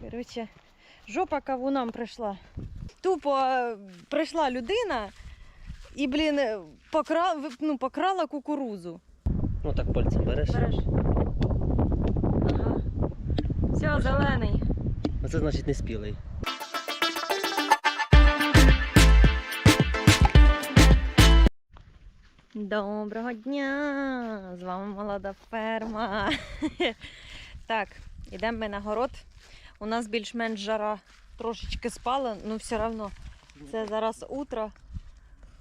Коротше, жопа кавунам прийшла. Тупо прийшла людина і, блін, покра... ну, покрала кукурузу. Ну так пальцем береш. Береш. Ага. Все, зелений. А це значить не спілий. Доброго дня! З вами молода ферма. так, йдемо ми на город. У нас більш-менш жара трошечки спала, ну все одно це зараз утро.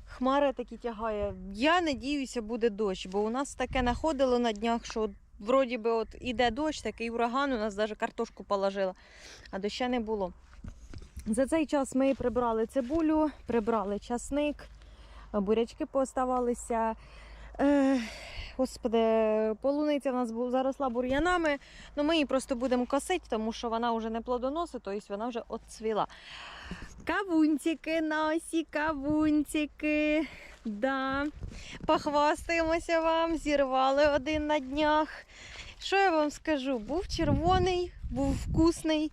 Хмари такі тягає. Я надіюся, буде дощ, бо у нас таке находило на днях, що вроді би от іде дощ, такий ураган, у нас навіть картошку положила, а доща не було. За цей час ми прибрали цибулю, прибрали часник, бурячки пооставалися. Господи, полуниця в нас заросла бур'янами. Ну, ми її просто будемо косити, тому що вона вже не плодоносить, тобто вона вже отцвіла. Кавунчики наші, кавунчики. Да. Похвастаємося вам, зірвали один на днях. Що я вам скажу? Був червоний, був вкусний,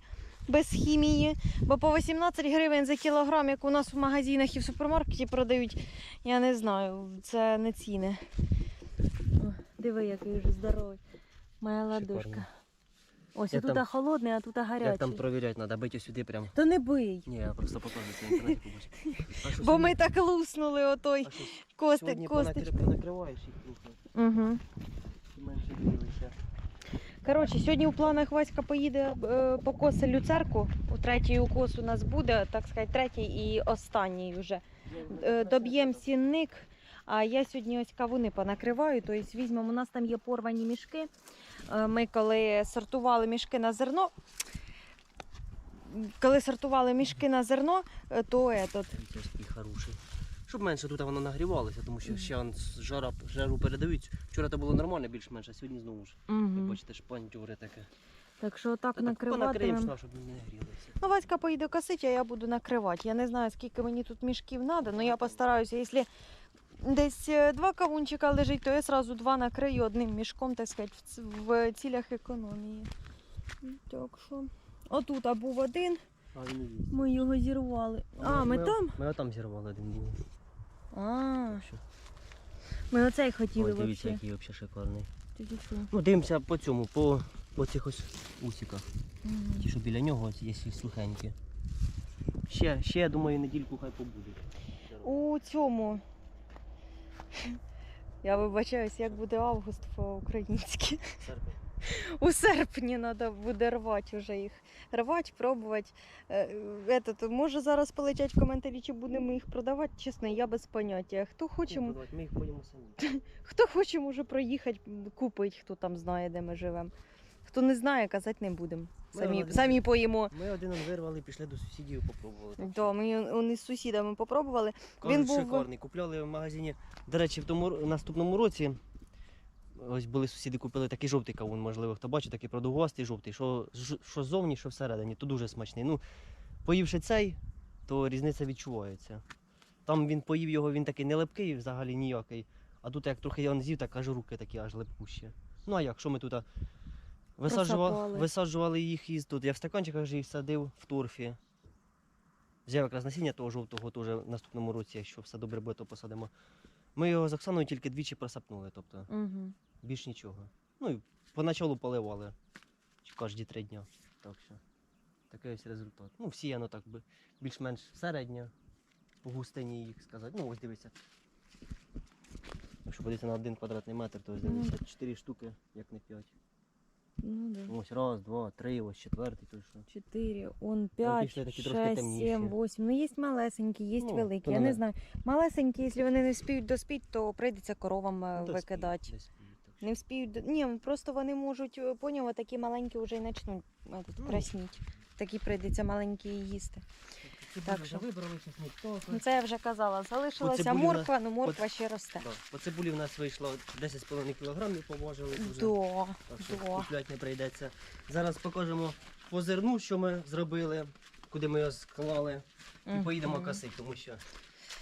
без хімії. Бо по 18 гривень за кілограм, як у нас в магазинах і в супермаркеті продають, я не знаю, це не ціни. О, диви, який вже здоровий. Моя ладошка. Шикарно. Ось Як тут там- холодний, а тут гарячий. Як там провіряти, треба бити сюди прям. То не бий. Ні, я просто покажу це в інтернеті побачив. А що Бо ми сьогодні- так луснули отой а що костик, Сьогодні понакри- понакриваєш їх трохи, Угу. і менше грілися. Коротше, сьогодні у планах Васька поїде е, покоси люцерку. У третій укос у нас буде, так сказати, третій і останній вже. Е, Доб'ємо сінник. А я сьогодні ось кавуни понакриваю, тобто візьмемо, у нас там є порвані мішки. Е, Ми коли сортували мішки на зерно, коли сортували мішки на зерно, е, то этот, хороший. Щоб менше тут воно нагрівалося, тому що ще жара, жару передають. Вчора це було нормально більш-менш, а сьогодні знову ж. Як Мгм. бачите, шпандюри таке. так що так Та так щоб не грілися. Ну, Васька поїде косить, а я буду накривати. Я не знаю, скільки мені тут мішків треба, але я постараюся, якщо десь е, два кавунчика лежить, то я одразу два накрию одним мішком, так сказати, в цілях економії. Так що. Отут а був один, А він не ми його зірвали. А, ми там? Ми отам зірвали один був. А, ми оцей хотіли Ой, дивіться, який взагалі шикарний. Ну, дивимося по цьому, по, по цих ось усіках. Мгм. Ті, що біля нього є і сухенькі. Ще, ще, я думаю, недільку хай побудуть. У цьому. Я вибачаюсь, як буде август по-українськи. У серпні треба буде рвати вже їх. Рвати, пробувати. Е, Этот, може зараз полетять коментарі, чи будемо їх продавати. Чесно, я без поняття. Хто хоче, Ми їх поїмо самі. хто хоче, може проїхати, купить, хто там знає, де ми живемо. Хто не знає, казати не будемо. Ми Самі, один- самі поїмо. Ми один вирвали, пішли до сусідів, попробували. Так Да, ми вони з сусідами попробували. Кажуть, Він був- шикарний. Купляли в магазині. До речі, в тому наступному році. Ось були сусіди, купили такий жовтий кавун, можливо, хто бачить, такий продовгостий жовтий, що, що ззовні, що всередині, то дуже смачний. Ну, поївши цей, то різниця відчувається. Там він поїв його, він такий не липкий взагалі ніякий. А тут як трохи я з'їв, так аж руки такі аж липкущі. Ну а як, що ми тут висаджували, висаджували їх із тут. Я в стаканчиках же їх садив в торфі. Взяв якраз насіння того жовтого теж в наступному році, якщо все добре буде, то посадимо. Ми його з Оксаною тільки двічі просапнули, тобто Угу. більш нічого. Ну і поначалу поливали кожні три дня. Так що такий ось результат. Ну, всіяно так би більш-менш середня по густині їх сказати. Ну, ось дивися. Якщо подивитися на один квадратний метр, то ось Ну, дивися 4 штуки, як не 5. Ну, да. Ось раз, два, три, ось четвертий, то що. 4, он пішли 5, такі трошки 6, темніші. 7, 8. Ну, є малесенькі, є Ну, великі. то Я не- не знаю. Малесенькі, якщо вони не вспіють доспіть, то прийдеться коровам е, Ну, викидати. так що. Не вспіють. до- Ні, просто вони можуть, е, поняв, такі маленькі вже й почнуть Ну. красніть. Такі прийдеться маленькі і їсти. Так Так що- вибрали Ну, це я вже казала. Залишилася цибулі нас- морква, ну морква ще росте. Да. По цибулі в нас вийшло 10,5 кілограмів, поважили дуже. До, Так що до. купляти не прийдеться. Зараз покажемо по зерну, що ми зробили, куди ми його склали. І поїдемо косити, тому що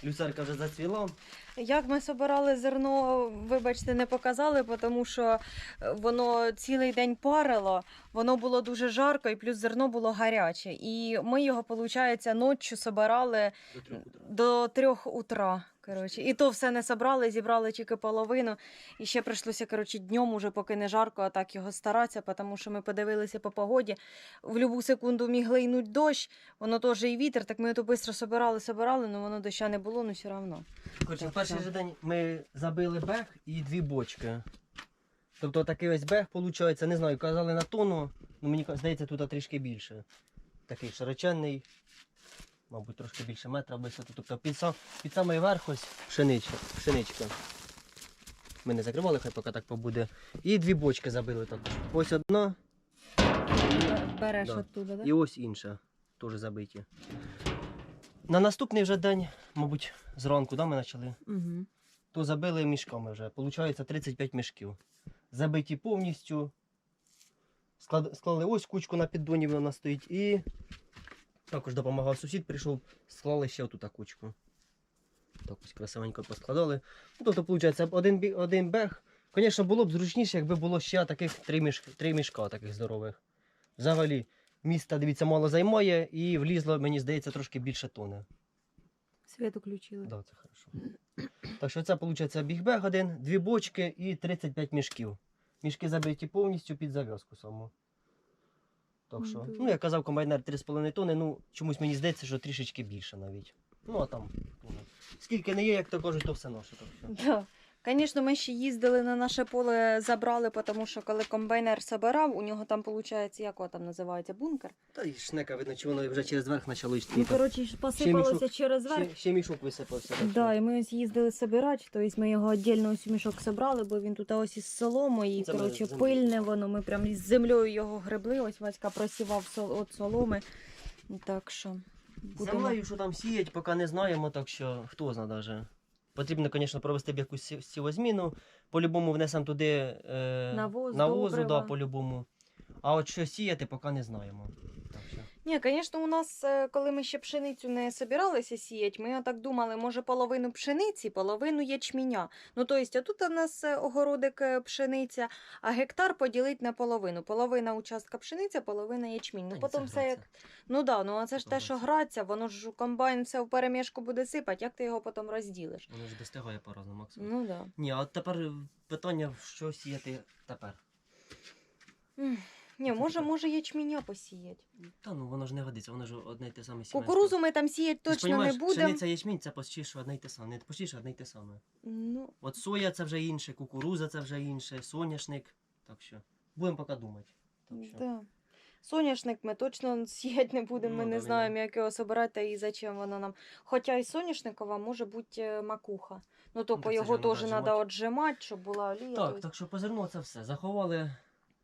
люцерка вже зацвіла. Як ми собирали зерно, вибачте, не показали, тому що е, воно цілий день парило, воно було дуже жарко, і плюс зерно було гаряче. І ми його, виходить, ночі собирали До трьох утра. Коротше. І то все не собрали, зібрали тільки половину. І ще прийшлося коротше, днем, уже поки не жарко, а так його старатися, тому що ми подивилися по погоді. В будь-яку секунду міг лийнуть дощ, воно теж і вітер, так ми то швидко собирали, собирали, але воно доща не було, ну все одно. Коротше, в перший же день ми забили бег і дві бочки. Тобто такий ось бег, виходить, не знаю, казали на тонну, ну мені здається, тут трішки більше. Такий широченний, мабуть, трошки більше метра висоти. Тобто під, сам, під самий верх ось пшеничка. пшеничка. Ми не закривали, хай поки так побуде. І дві бочки забили так. Ось одна Береш Да. оттуда, так? і ось інша. Теж забиті. На наступний вже день, мабуть, зранку да, ми почали Угу. то забили мішками вже. Получається 35 мішків. Забиті повністю. Склали ось кучку на піддоні, вона стоїть. І також допомагав сусід, прийшов, склали ще оту кучку. Так ось красивенько поскладали. Ну, тобто, виходить, один, один бег. Звісно, було б зручніше, якби було ще таких три, міш... три мішка таких здорових. Взагалі, міста, дивіться, мало займає і влізло, мені здається, трошки більше тони. Світ включили. Да, це хорошо. Так що це виходить бігбег один, дві бочки і 35 мішків. Мішки забиті повністю під зав'язку саму. Так що, ну я казав, комбайнер 3,5 тонни, ну чомусь мені здається, що трішечки більше навіть. Ну а там. ну, Скільки не є, як то кажуть, то все наше. Так що. Да. Звісно, ми ще їздили на наше поле, забрали, тому що коли комбайнер собирав, у нього там, виходить, як його там називається, бункер. Та й шнека, видно, чи воно вже через верх почало йти. Ну, коротше, посипалося мішок- через верх. ще, ще мішок висипався. так. Да, і ми ось їздили собирати, тобто ми його віддільно ось мішок собрали, бо він тут ось із соломою, і коротше пильне воно. Ми прям з землею його гребли. Ось Васька просівав від соломи. Так що будемо. Землею, що там сіять, поки не знаємо, так що хто знає даже. Потрібно, звісно, провести б якусь сі- сівозміну. По-любому внесемо туди е, навозу, навозу, да, по-любому. А от що сіяти, поки не знаємо. Так. Ні, звісно, у нас, е, коли ми ще пшеницю не собиралися сіяти, ми так думали, може половину пшениці, половину ячміня. Ну, тобто, а тут у нас е, огородик е, пшениця, а гектар поділить на половину. Половина участка пшениця, половина ячмінь. Ну, потім все як. Ну да, ну а це ж те, що Граться. воно ж комбайн все в перемішку буде сипати, як ти його потім розділиш? Воно ж достигає по-разному, Максим. Ну да. Ні, а от тепер питання, що сіяти тепер. Ні, може, може ячміня посіять. Та ну воно ж не годиться, воно ж одне й те саме сімейство. Кукурузу ми там сіяти Ти ж точно не понімаєш, будемо. Пшениця ячмінь це почти одне й те саме. Не почти одне й те саме. Ну, От соя це вже інше, кукуруза це вже інше, соняшник. Так що будемо поки думати. Так що. Да. Соняшник ми точно сіяти не будемо, ми Ну, не знаємо, як його собирати і зачем воно нам. Хоча і соняшникова може бути е, макуха. Ну, тільки це його теж треба треба щоб була олія. Так, тобто- так що по зерну це все. Заховали,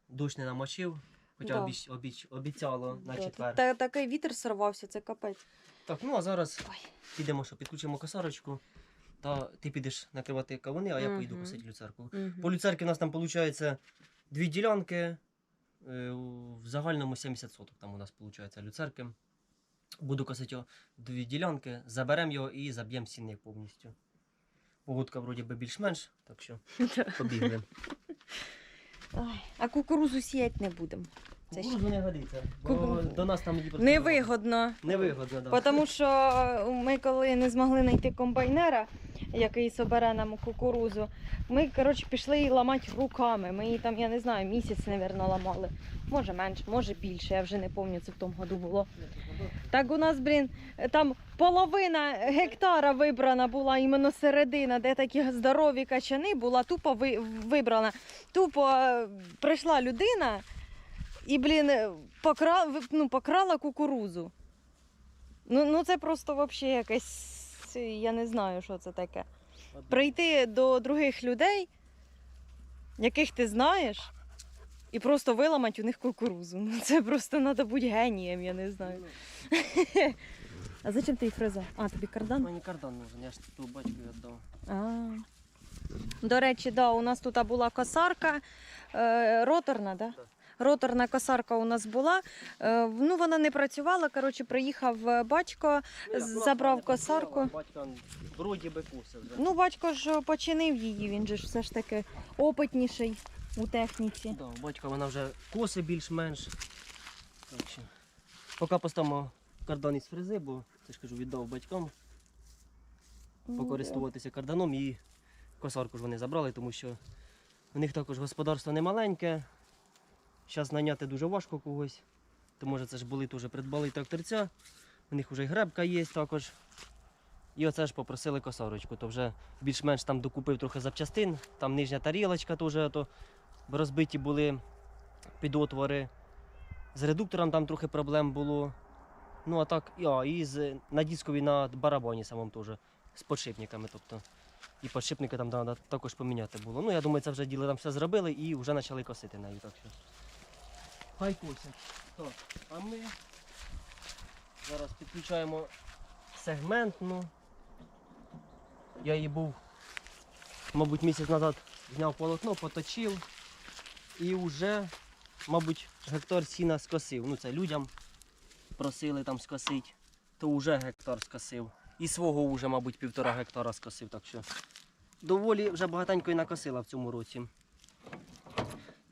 дощ не намочив, хоча Да. обіч, обіч, обіцяло на Да, четвер. Та, такий вітер сорвався, це капець. Так, ну а зараз Ой. підемо, що підключимо косарочку. Та ти підеш накривати кавуни, а я поїду Мгм. косити люцерку. Мгм. По люцерки у нас там виходить дві ділянки. е, В загальному 70 соток там у нас виходить люцерки. Буду косити дві ділянки, заберемо його і заб'ємо сінник повністю. Погодка вроді би більш-менш, так що побігли. Ой, А кукурузу сіяти не будемо. Це ще Кукурузу не годиться, бо Кукурудзу. до нас там її просто невигодно. Невигодно, так. Тому що ми коли не змогли знайти комбайнера, який собере нам кукурузу, ми коротше, пішли її ламати руками. Ми її там, я не знаю, місяць, мабуть, ламали. Може менше, може більше, я вже не пам'ятаю, це в тому году було. Так у нас, блін, там половина гектара вибрана була, іменно середина, де такі здорові качани була, тупо ви, вибрана. Тупо е, прийшла людина і, блін, е, покра, ну, покрала кукурузу. Ну, ну це просто взагалі якесь, я не знаю, що це таке. Прийти до других людей, яких ти знаєш, і просто виламати у них кукурузу. Ну це просто треба бути генієм, я не знаю. А зачем ти їх фреза? А, тобі кардан? Мені кардан нужен, я ж ту батьку віддав. А. До речі, да, у нас тут була косарка е, роторна, да? Так. Роторна косарка у нас була. Е, ну, вона не працювала. Коротше, приїхав е, батько, забрав косарку. Батько вроді би куси вже. Ну, батько ж починив її, він же ж все ж таки опитніший у техніці. Да, у батька вона вже коси більш-менш. Поки поставимо кардан із фрези, бо це ж кажу, віддав батькам Ну, покористуватися карданом і косарку ж вони забрали, тому що у них також господарство не маленьке. Зараз наняти дуже важко когось. То може це ж були теж придбали тракторця. У них вже гребка є також. І оце ж попросили косарочку. То вже більш-менш там докупив трохи запчастин. Там нижня тарілочка теж ото розбиті були підотвори. З редуктором там трохи проблем було. Ну а так, а, і з, на дискові на барабані самому теж з подшипниками. Тобто. І подшипники там треба також поміняти було. Ну, я думаю, це вже діли там все зробили і вже почали косити нею. Хай. Так, а ми зараз підключаємо сегментну. Я її був, мабуть, місяць назад зняв полотно, поточив і вже, мабуть, гектар сіна скосив. Ну це людям просили там скосити, то вже гектар скосив. І свого вже, мабуть, півтора гектара скосив. Так що доволі вже багатенько і накосила в цьому році.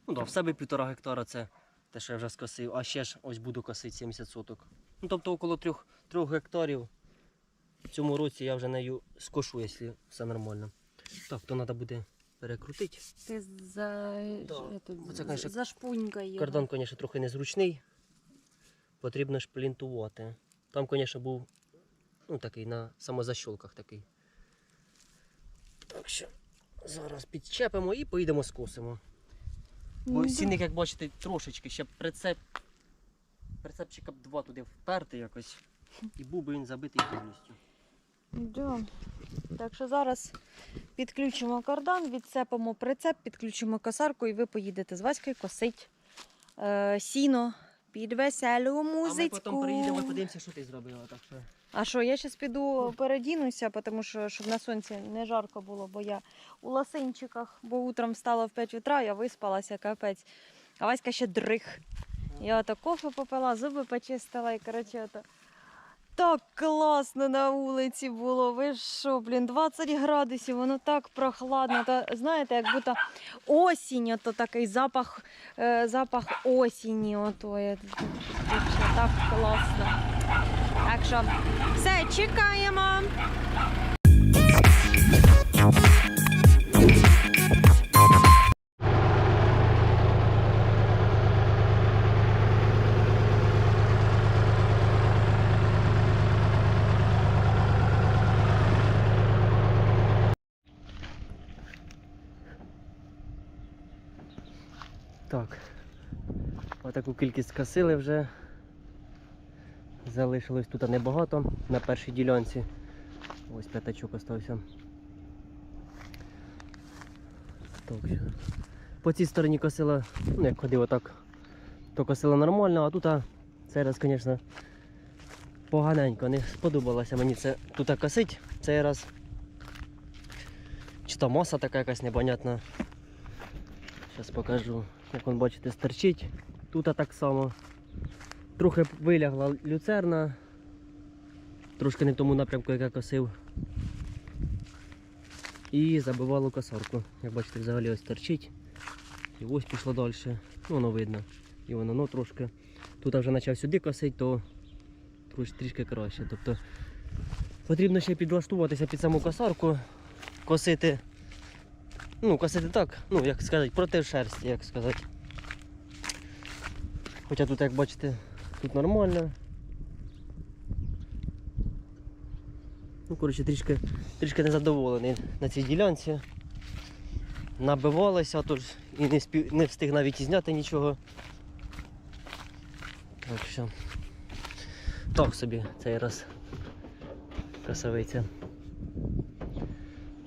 Ну да, в себе півтора гектара це те, що я вже скосив, а ще ж ось буду косити 70 соток. Ну, тобто около 3, 3 гектарів в цьому році я вже нею скошу, якщо все нормально. Так, то треба буде перекрутити. Ти за, Да. Оце, конечно, зашпунькай його. Кардан, звісно, трохи незручний. Потрібно шплінтувати. Там, звісно, був ну, такий на самозащолках такий. Так що зараз підчепимо і поїдемо скосимо. Бо Ну, сінник, як бачите, трошечки ще прицеп. Прицепчика б два туди вперти якось. І був би він забитий повністю. Да. Так що зараз підключимо кардан, відцепимо прицеп, підключимо косарку і ви поїдете з Ваською косить е, сіно під веселу А ми потім приїдемо і подивимося, що ти зробила. Так що... А що, я зараз піду передінуся, тому що щоб на сонці не жарко було, бо я у ласинчиках, бо утром встала в 5 утра, я виспалася, капець. А Васька ще дрих. Я ото кофе попила, зуби почистила і коротше ото. Так класно на вулиці було. Ви що, блін, 20 градусів, воно так прохладно. Та, знаєте, як будто осінь, ото такий запах, е, запах осені. Ото. Вообще так класно. Так що все, чекаємо. Так. Отаку кількість скосили вже. Залишилось тут небагато на першій ділянці. Ось п'ятачок остався. Так. По цій стороні косила, ну як ходив отак, то косила нормально, а тут цей раз, звісно, поганенько. Не сподобалося мені це тут косить цей раз. Чи то маса така якась непонятна. Зараз покажу, як вон бачите, стерчить. Тут так само. Трохи вилягла люцерна. Трошки не в тому напрямку, як я косив. І забивало косарку. Як бачите, взагалі ось торчить. І ось пішло далі. Ну, воно видно. І воно ну, трошки. Тут я вже почав сюди косити, то трішки краще. Тобто потрібно ще підлаштуватися під саму косарку, косити. Ну, косити так, ну як сказати, проти шерсті, як сказати. Хоча тут, як бачите, тут нормально. Ну, коротше, трішки, трішки незадоволений на цій ділянці. Набивалося, тож і не, спів, не встиг навіть і зняти нічого. Так що. Так собі цей раз красавиця.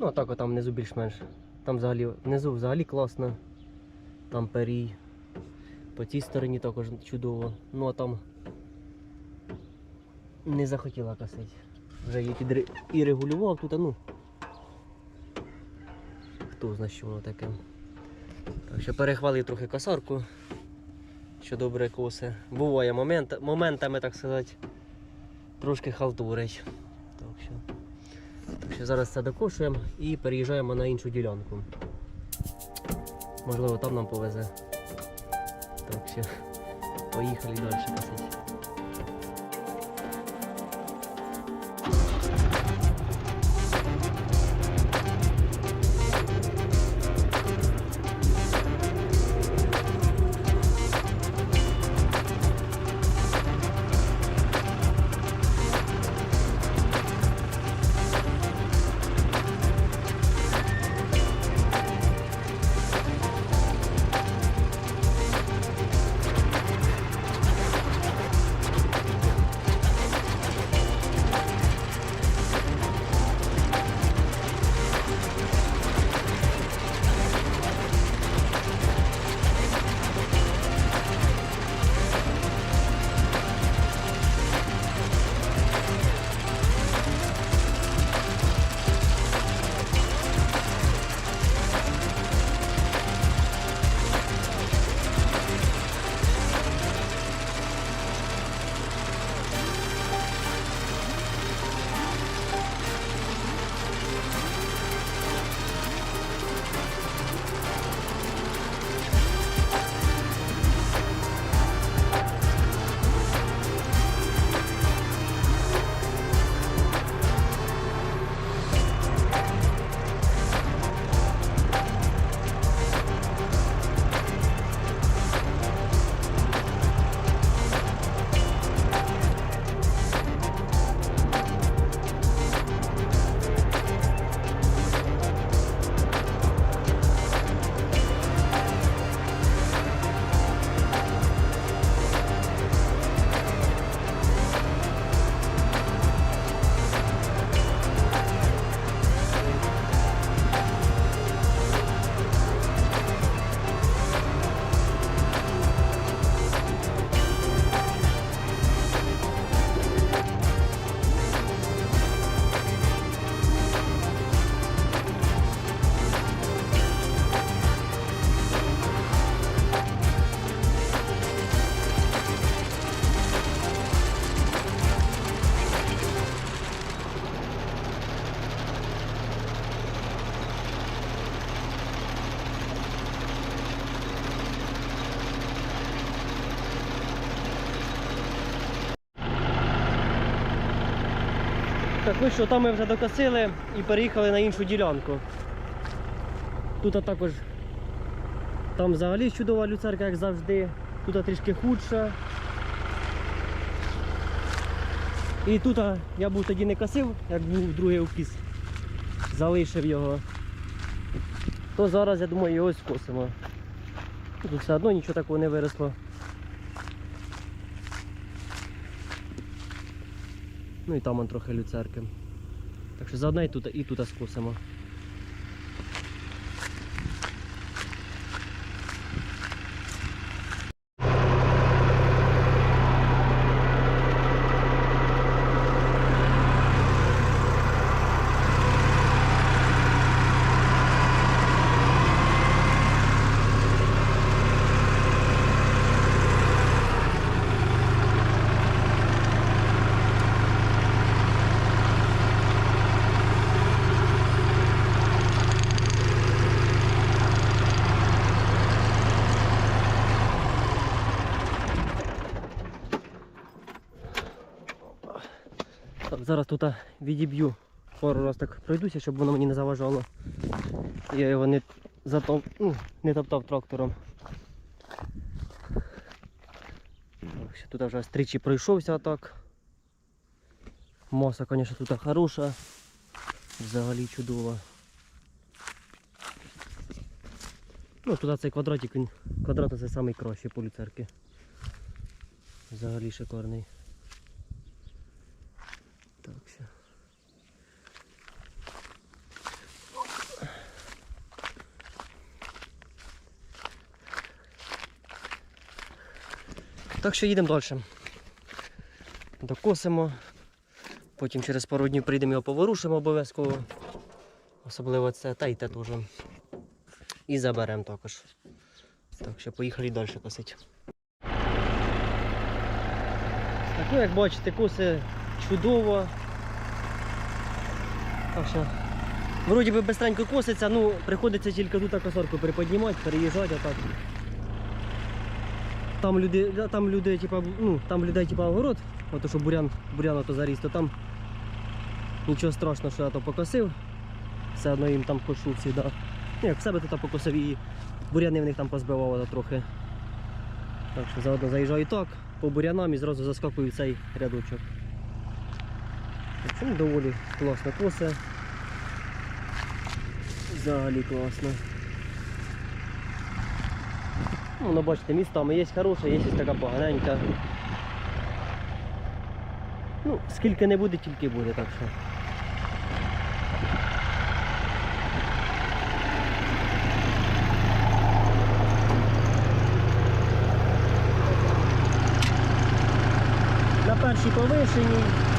Ну, а так там внизу більш-менш. Там взагалі внизу взагалі класно. Там перій. По цій стороні також чудово. Ну а там не захотіла косити. Вже її підре... і регулював тут, а ну. Хто знає, що воно таке. Так що перехвалив трохи косарку. що добре коси. Буває момент, моментами, так сказати, трошки халтурить. Так що, так що зараз це докошуємо і переїжджаємо на іншу ділянку. Можливо, там нам повезе. Так вообще. Поехали дальше косити. Ну що, там ми вже докосили і переїхали на іншу ділянку. Тут також там взагалі чудова люцерка, як завжди. Тут трішки худша. І тут я був тоді не косив, як був другий укіс. Залишив його. То зараз, я думаю, його скосимо. Тут все одно нічого такого не виросло. Ну і там он трохи люцерки. Так що заодно і тут, і тут скосимо. Зараз тут відіб'ю пару раз так пройдуся, щоб воно мені не заважало. Я його не затоп... ну, не топтав трактором. Тут вже стрічі пройшовся так. Маса, звісно, тут хороша. Взагалі чудова. Ну, туди цей квадратик, він квадрат це найкращий по. Взагалі шикарний. Так, все. Так що їдемо далі. Докосимо. Потім через пару днів прийдемо його поворушимо обов'язково. Особливо це, та й те теж. І заберемо також. Так що поїхали далі косити. Так, ну як бачите, коси чудово. Так що, вроді би бистренько коситься, ну приходиться тільки тут косарку приподнімати, переїжджати отак. Там люди, там люди, типа, ну, там людей типа огород, ото що бурян, бурян ото заріс, то там нічого страшного, що я то покосив. Все одно їм там кошу завжди. Ну, як в себе тут покосив і буряни в них там позбивав ото трохи. Так що заодно заїжджаю так, по бурянам і зразу заскакую в цей рядочок. Ну, доволі класно косе. Взагалі класно. Ну, ну бачите, містами є хороша, є така поганенька. Ну, скільки не буде, тільки буде, так що. На першій повишеній.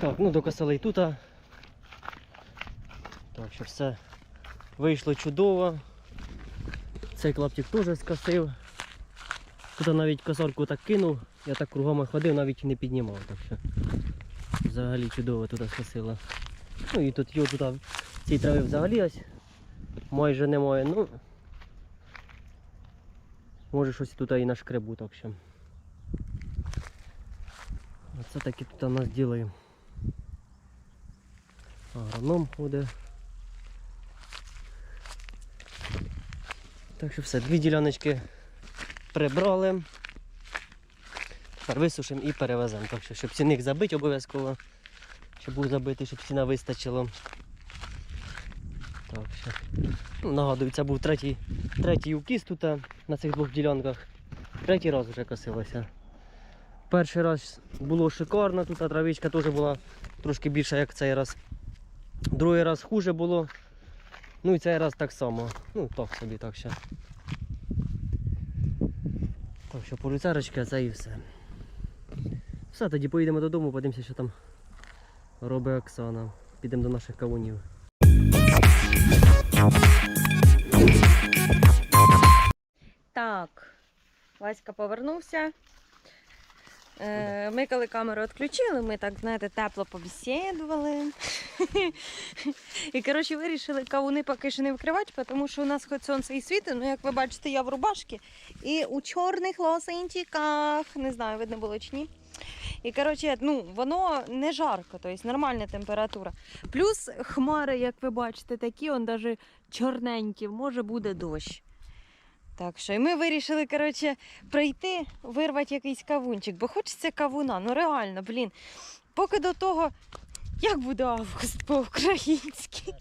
Так, ну докосили і тут. Так що все вийшло чудово. Цей клаптик теж скосив. Тут навіть косарку так кинув, я так кругом ходив, навіть не піднімав. Так що взагалі чудово тут скосило. Ну і тут його тут цієї трави взагалі ось майже немає. Ну може щось тут і нашкребу, так що. Оце таки тут у нас ділаємо. Агроном буде. Так що все, дві діляночки прибрали. Тепер висушимо і перевеземо. Так що, щоб цінник забити обов'язково. Щоб був забитий, щоб ціна вистачило. Так що. Ну, нагадую, це був третій, третій укіс тут на цих двох ділянках. Третій раз вже косилося. Перший раз було шикарно, тут травичка теж була трошки більша, як цей раз. Другий раз хуже було. Ну і цей раз так само. Ну так собі так ще. Так що по люцерочки, а це і все. Все, тоді поїдемо додому, подивимося, що там робить Оксана. Підемо до наших кавунів. Так, Васька повернувся. Е, ми коли камеру відключили, ми так, знаєте, тепло побесідували. І коротше вирішили кавуни поки що не вкривати, тому що у нас хоч сонце і світить, ну як ви бачите, я в рубашці і у чорних лосинчиках. Не знаю, видно було чи ні. І коротше, ну, воно не жарко, тобто нормальна температура. Плюс хмари, як ви бачите, такі, он навіть чорненькі, може буде дощ. Так що і ми вирішили, коротше, пройти, вирвати якийсь кавунчик, бо хочеться кавуна. Ну реально, блін. Поки до того, як буде август по-українськи.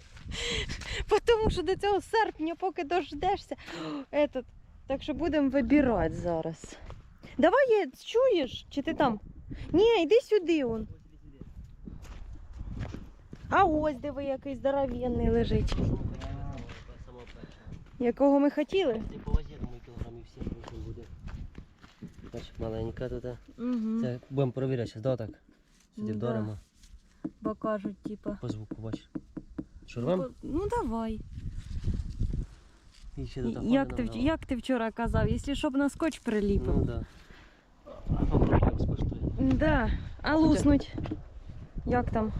Тому що до цього серпня, поки дождешся. Этот. Так що будемо вибирати зараз. Давай є, чуєш? Чи ти там? Ні, йди сюди. Он. А ось диви, який здоровенний лежить. Якого ми хотіли? Ти по вазі, думаю, кілограмів 7 точно буде. Бач, маленька тут. Угу. Це будемо перевіряти зараз, да, так? Сюди Да. вдаримо. Бо кажуть, типа. По звуку, бач. Що рвем? Ну давай. І ще Як ти, вч- як ти вчора казав, якщо щоб на скотч приліпив. Ну да. А попробуємо скуштуємо. Да. А луснуть. Як там?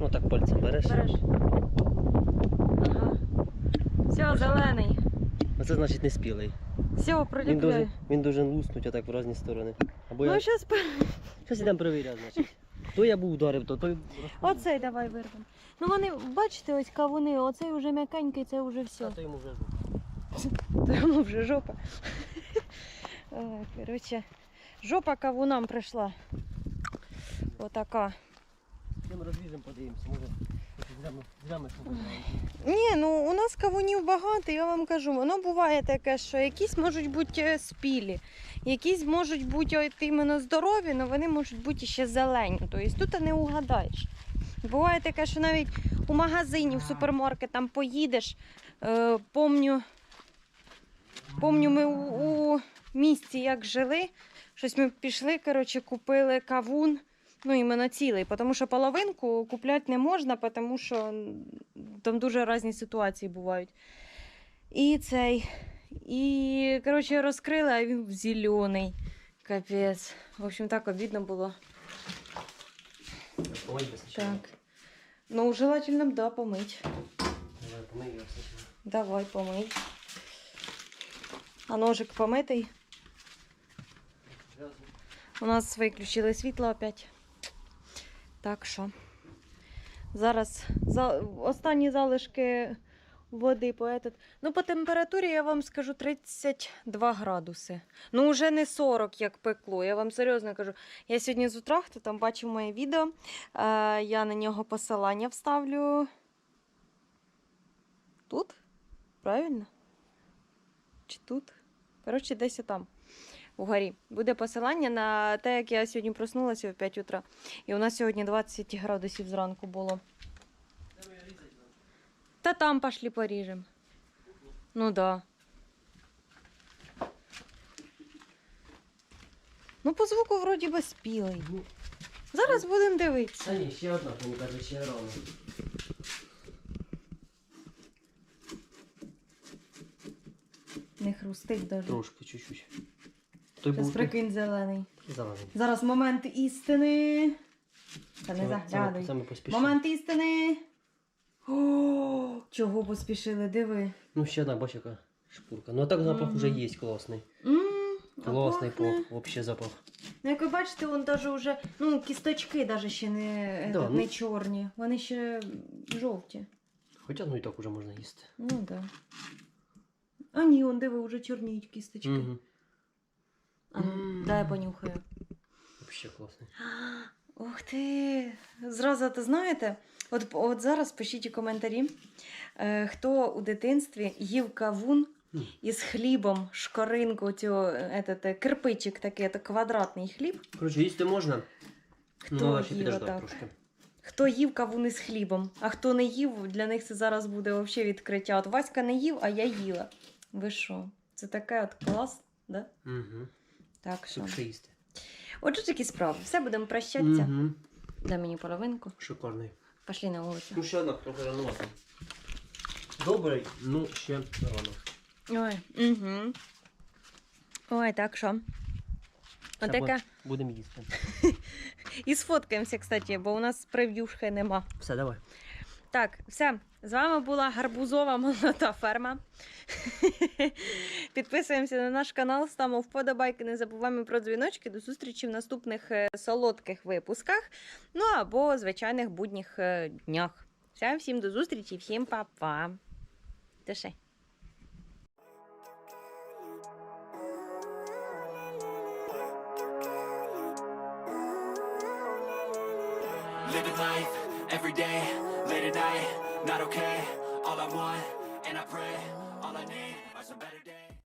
Ну так пальцем береш. Береш. Ага. Все, зелений. А це значить не спілий. Все, Він приліпляй. дуже, він дуже луснуть отак в різні сторони. Або Ну, я... зараз Щось ідемо перевіряти, значить. Хто я був ударив, то той. Оцей давай вирвемо. Ну вони, бачите, ось кавуни, оцей вже м'якенький, це вже все. А то йому вже То йому вже жопа. Ой, Коротше, жопа кавунам прийшла. Отака. Ми розріжемо, подивимося, може. Ні, ну у нас кавунів багато, я вам кажу. Воно буває таке, що якісь можуть бути е, спілі, якісь можуть бути от іменно здорові, але вони можуть бути ще зелені. Тобто тут не угадаєш. Буває таке, що навіть у магазині, в супермаркет там поїдеш. Е, помню, помню, ми у, у місті як жили. Щось ми пішли, коротше, купили кавун. Ну, іменно цілий, тому що половинку купляти не можна, тому що там дуже різні ситуації бувають. І цей. І, коротше, розкрили, а він зелений. Капець. В общем, так обідно було. Так. Ну, желательно, да, помить. Давай, помий його. Давай, помий. А ножик помитий. У нас виключили світло опять. Так що. Зараз за... останні залишки води по. Ну, по температурі я вам скажу 32 градуси. Ну, вже не 40, як пекло. Я вам серйозно кажу. Я сьогодні з утра, хто там бачив моє відео, е, я на нього посилання вставлю. Тут? Правильно? Чи тут? Коротше, десь там. Угорі. Буде посилання на те, як я сьогодні проснулася о 5 утра. І у нас сьогодні 20 градусів зранку було. Та там пошли поріжем. Ну да. Ну, по звуку вроді би спілий. Ну, Зараз будемо Та дивитися. ні, ще одна, каже, ще рано. Не хрустить даже. Трошки, чуть-чуть. Той Зараз був прикинь зелений. зелений. Зараз момент істини. Та не Це ми- це заглядуй. ми- Це ми поспішили. Момент істини. О, чого поспішили, диви. Ну, ще одна, бач, яка шпурка. Ну, а так запах Мгм. вже є класний. М, а Класний пахне. пах, взагалі запах. Ну, як ви бачите, вон даже вже, ну, кісточки даже ще не, Да, этот, ну- не чорні. Вони ще жовті. Хоча ну і так уже можна їсти. Ну так. Да. А ні, он диви, вже чорніють кісточки. Угу. А ну, дай я понюхаю. Взагалі класний. Ух ти! Зразу то знаєте, от, от зараз пишіть у коментарі, е, хто у дитинстві їв кавун із хлібом, шкоринку, цю, этот, е, кирпичик такий, це квадратний хліб. Коротше, їсти можна, Хто ну, але ще їв підождати трошки. Хто їв кавун із хлібом, а хто не їв, для них це зараз буде взагалі відкриття. От Васька не їв, а я їла. Ви що? Це таке от клас, да? Угу. Так що. Їсти. Отже, такі справи. Все, будемо прощатися. Угу. Дай мені половинку. Шикарний. Пішли на вулицю. Ну, ще одна, трохи рановато. Добрий, ну ще рано. Ой, угу. Ой, так що. Це Отаке. Будемо їсти. І сфоткаємося, кстати, бо у нас прев'юшки нема. Все, давай. Так, все. З вами була гарбузова молода ферма. Підписуємося на наш канал, ставимо вподобайки, не забуваємо про дзвіночки. До зустрічі в наступних е, солодких випусках. Ну або звичайних будніх е, днях. Всім до зустрічі, всім па-па. Тише. Living life every day, late at night, not okay. All I want, and I pray.